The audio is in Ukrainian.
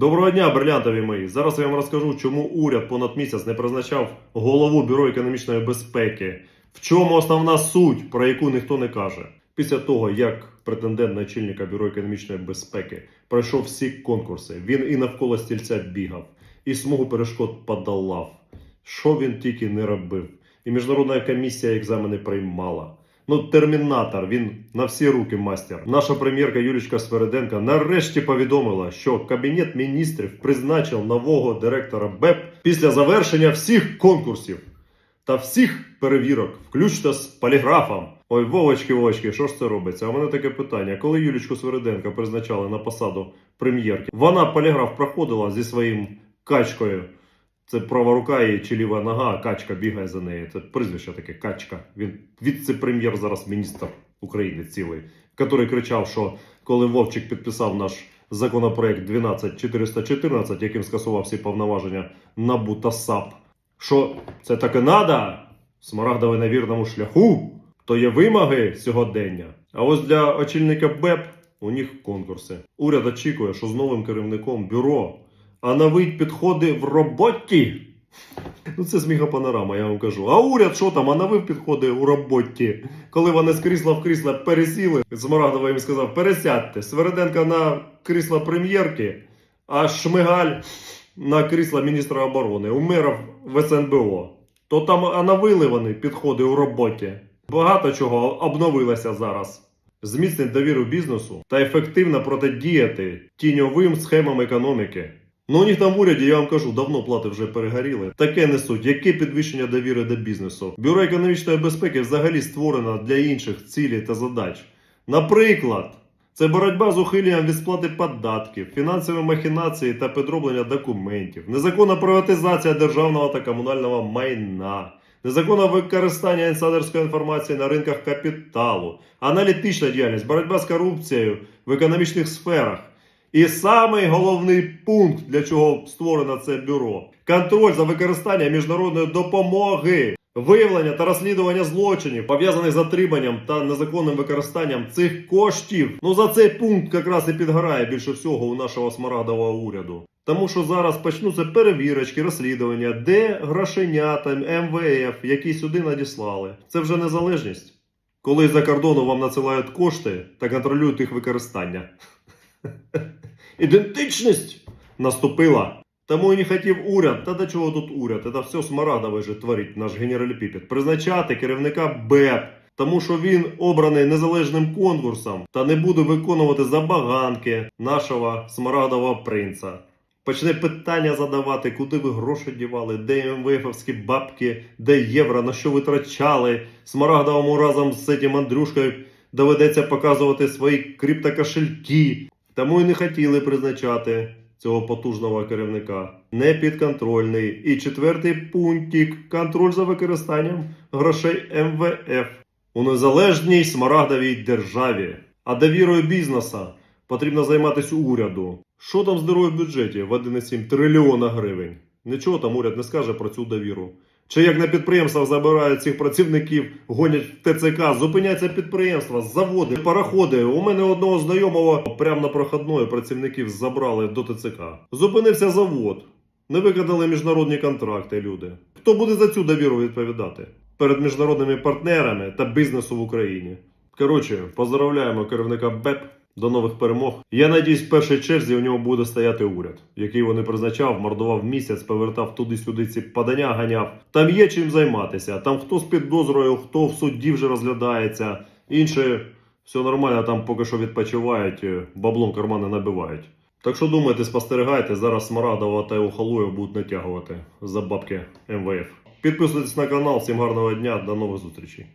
Доброго дня, брилянтові мої. Зараз я вам розкажу, чому уряд понад місяць не призначав голову Бюро економічної безпеки. В чому основна суть, про яку ніхто не каже. Після того, як претендент на очільника Бюро економічної безпеки пройшов всі конкурси, він і навколо стільця бігав, і смугу перешкод подолав. Що він тільки не робив. І міжнародна комісія екзамени приймала. Ну, термінатор, він на всі руки мастер. Наша прем'єрка Юлічка Свериденка нарешті повідомила, що Кабінет міністрів призначив нового директора БЕП після завершення всіх конкурсів та всіх перевірок, включно з поліграфом. Ой, Вовочки, Вовочки, що ж це робиться? А в мене таке питання. Коли Юлічку Свериденко призначали на посаду прем'єрки, вона поліграф проходила зі своїм качкою. Це права рука і чи ліва нога, а качка бігає за нею. Це прізвище таке качка. Він віце-прем'єр зараз міністр України цілий, який кричав, що коли Вовчик підписав наш законопроект 12414, яким скасував всі повноваження НАБУ та САП, що це таке надо, смарагдове на вірному шляху, то є вимоги сьогодення. А ось для очільника БЕП у них конкурси. Уряд очікує, що з новим керівником бюро оновить підходи в роботі. Ну, це сміхопанорама, я вам кажу. А уряд що там, оновив підходи у роботі. Коли вони з крісла в крісло пересіли, Смарагдова їм сказав: пересядьте. Свериденко на крісло прем'єрки, а Шмигаль на крісло міністра оборони, у мерів в СНБО. То там оновили вони підходи у роботі. Багато чого обновилося зараз. Зміцнить довіру бізнесу та ефективно протидіяти тіньовим схемам економіки. Ну у них там в уряді, я вам кажу, давно плати вже перегоріли. Таке несуть, яке підвищення довіри до бізнесу. Бюро економічної безпеки взагалі створено для інших цілей та задач. Наприклад, це боротьба з ухиленням від сплати податків, фінансові махінації та підроблення документів, незаконна приватизація державного та комунального майна. Незаконне використання інсайдерської інформації на ринках капіталу, аналітична діяльність, боротьба з корупцією в економічних сферах. І самий головний пункт, для чого створено це бюро контроль за використанням міжнародної допомоги, виявлення та розслідування злочинів, пов'язаних з отриманням та незаконним використанням цих коштів. Ну за цей пункт якраз і підгорає більше всього у нашого смарагдового уряду. Тому що зараз почнуться перевірочки, розслідування, де грошенята МВФ, які сюди надіслали. Це вже незалежність. Коли з-за кордону вам надсилають кошти та контролюють їх використання. Ідентичність наступила. Тому і не хотів уряд. Та до чого тут уряд? Це все смарадове же творить наш генераліпіпід. Призначати керівника БЕП. Тому що він обраний незалежним конкурсом та не буде виконувати забаганки нашого смарагдового принца. Почне питання задавати, куди ви гроші дівали, де МВФовські бабки, де євро, на що витрачали. Смарагдовому разом з цим Андрюшкою доведеться показувати свої криптокошельки. Тому і не хотіли призначати цього потужного керівника. Непідконтрольний. І четвертий пунктик контроль за використанням грошей МВФ у незалежній смарагдовій державі. А довірою бізнеса потрібно займатися уряду. Що там з в бюджеті в 1,7 трильйона гривень? Нічого там уряд не скаже про цю довіру. Чи як на підприємствах забирають цих працівників, гонять ТЦК, зупиняться підприємства, заводи, пароходи. У мене одного знайомого прямо на проходної працівників забрали до ТЦК. Зупинився завод. Не виконали міжнародні контракти, люди. Хто буде за цю довіру відповідати? Перед міжнародними партнерами та бізнесу в Україні. Коротше, поздравляємо керівника БЕП. До нових перемог. Я надіюсь, в першій черзі у нього буде стояти уряд, який вони призначав, мордував місяць, повертав туди-сюди ці подання, ганяв. Там є чим займатися. Там хто з підозрою, хто в суді вже розглядається. Інші все нормально, там поки що відпочивають, е, баблом кармани набивають. Так що думайте, спостерігайте, зараз Смарадова та його Охалуєв будуть натягувати за бабки МВФ. Підписуйтесь на канал, всім гарного дня, до нових зустрічей.